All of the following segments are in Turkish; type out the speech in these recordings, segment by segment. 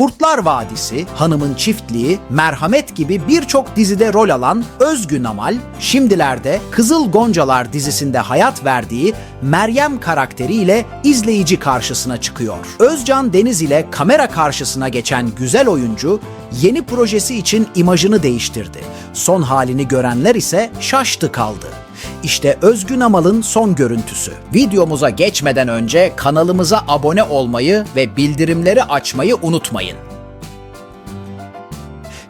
Kurtlar Vadisi, Hanımın Çiftliği, Merhamet gibi birçok dizide rol alan Özgün Amal, şimdilerde Kızıl Goncalar dizisinde hayat verdiği Meryem karakteriyle izleyici karşısına çıkıyor. Özcan Deniz ile kamera karşısına geçen güzel oyuncu, yeni projesi için imajını değiştirdi. Son halini görenler ise şaştı kaldı. İşte Özgün Amal'ın son görüntüsü. Videomuza geçmeden önce kanalımıza abone olmayı ve bildirimleri açmayı unutmayın.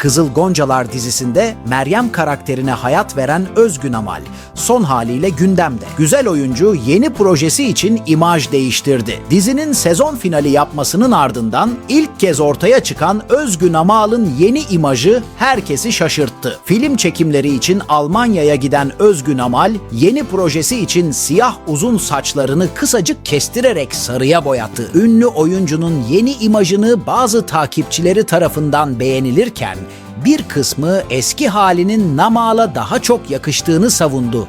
Kızıl Goncalar dizisinde Meryem karakterine hayat veren Özgün Amal son haliyle gündemde. Güzel oyuncu yeni projesi için imaj değiştirdi. Dizinin sezon finali yapmasının ardından ilk kez ortaya çıkan Özgün Amal'ın yeni imajı herkesi şaşırttı. Film çekimleri için Almanya'ya giden Özgün Amal yeni projesi için siyah uzun saçlarını kısacık kestirerek sarıya boyattı. Ünlü oyuncunun yeni imajını bazı takipçileri tarafından beğenilirken bir kısmı eski halinin Namal'a daha çok yakıştığını savundu.